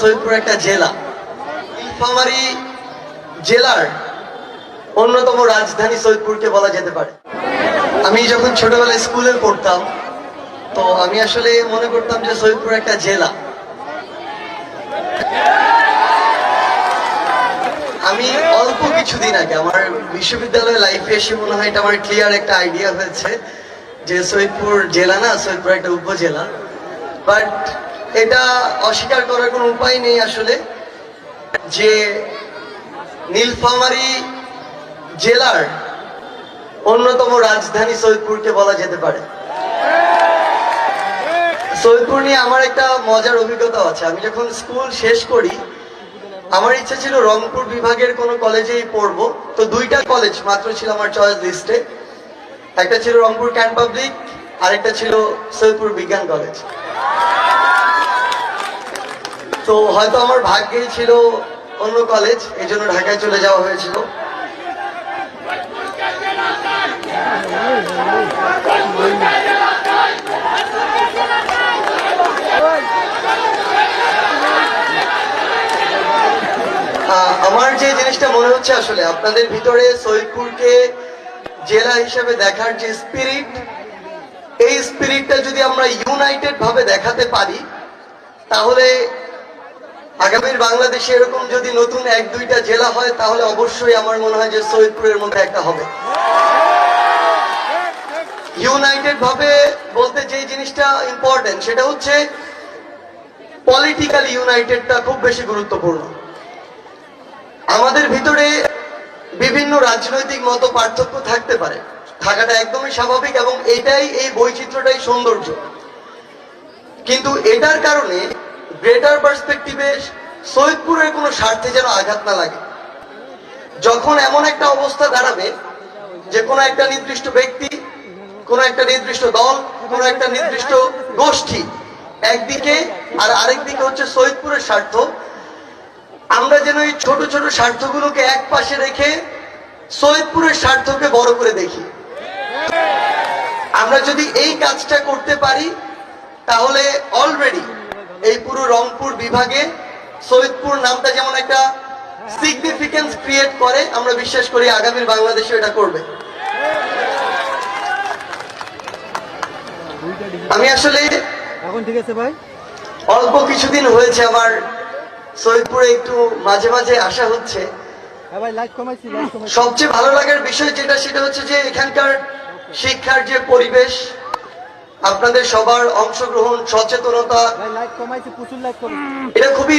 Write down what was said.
সৈয়দপুর একটা জেলা। নীলফামারী জেলার অন্যতম রাজধানী সৈয়দপুরকে বলা যেতে পারে। আমি যখন ছোটবেলায় স্কুলে পড়তাম, তো আমি আসলে মনে করতাম যে সৈয়দপুর একটা জেলা। আমি অল্প কিছুদিন আগে আমার বিশ্ববিদ্যালয় লাইফে এসে মনে হয় এটা আমার ক্লিয়ার একটা আইডিয়া হয়েছে যে সৈয়দপুর জেলা না, সৈয়দপুর একটা উপজেলা। বাট এটা অস্বীকার করার কোনো উপায় নেই আসলে। যে নীলফামারী জেলার অন্যতম রাজধানী সৈয়দপুরকে বলা যেতে পারে। সৈয়দপুর নিয়ে আমার একটা মজার অভিজ্ঞতা আছে। আমি যখন স্কুল শেষ করি, আমার ইচ্ছা ছিল রংপুর বিভাগের কোনো কলেজেই পড়ব। তো দুইটা কলেজ, মাত্র ছিল আমার চয়েস লিস্টে একটা ছিল রংপুর ক্যান্ট পাবলিক, আরেকটা ছিল সৈয়দপুর বিজ্ঞান কলেজ। তো হয়তো আমার ভাগ্যেই ছিল অন্য কলেজ এই জন্য ঢাকায় চলে যাওয়া হয়েছিল। আমার যে জিনিসটা মনে হচ্ছে আসলে, আপনাদের ভিতরে সৈয়দপুরকে জেলা হিসেবে দেখার যে স্পিরিট এই স্পিরিটটা যদি আমরা ইউনাইটেড ভাবে দেখাতে পারি, তাহলে আগামীর বাংলাদেশে এরকম যদি নতুন এক, দুইটা জেলা হয়, তাহলে অবশ্যই আমার মনে হয় যে সৈয়দপুরের মধ্যে একটা হবে। ইউনাইটেড ভাবে বলতে যে জিনিসটা ইম্পর্টেন্ট সেটা হচ্ছে পলিটিক্যাল ইউনাইটেডটা খুব বেশি গুরুত্বপূর্ণ। আমাদের ভিতরে বিভিন্ন রাজনৈতিক মত পার্থক্য থাকতে পারে। থাকাটা একদমই স্বাভাবিক এবং এটাই, এই বৈচিত্র্যটাই সৌন্দর্য। কিন্তু এটার কারণে গ্রেটার পার্সপেক্টিভে সৈয়দপুরের কোনো স্বার্থে যেন আঘাত না লাগে। যখন এমন একটা অবস্থা দাঁড়াবে যে কোনো একটা নির্দিষ্ট ব্যক্তি, কোনো একটা নির্দিষ্ট দল, কোনো একটা নির্দিষ্ট গোষ্ঠী একদিকে আর আরেক দিকে হচ্ছে সৈয়দপুরের স্বার্থ। আমরা যেন এই ছোট ছোট স্বার্থগুলোকে এক পাশে রেখে সৈয়দপুরের স্বার্থকে বড় করে দেখি। আমরা যদি এই কাজটা করতে পারি, তাহলে অলরেডি এই পুরো রংপুর বিভাগে সৈয়দপুর নামটা যেমন একটা সিগনিফিকেন্স ক্রিয়েট করে আমরা বিশ্বাস করি আগামীর বাংলাদেশে এটা করবে। আমি আসলে এখন ঠিক আছে ভাই? অল্প কিছুদিন হয়েছে আমার সৈয়দপুরে একটু মাঝে মাঝে আসা হচ্ছে। হ্যাঁ সবচেয়ে ভালো লাগার বিষয় যেটা সেটা হচ্ছে যে এখানকার শিক্ষার যে পরিবেশ আপনাদের সবার অংশগ্রহণ সচেতনতা। এটা খুবই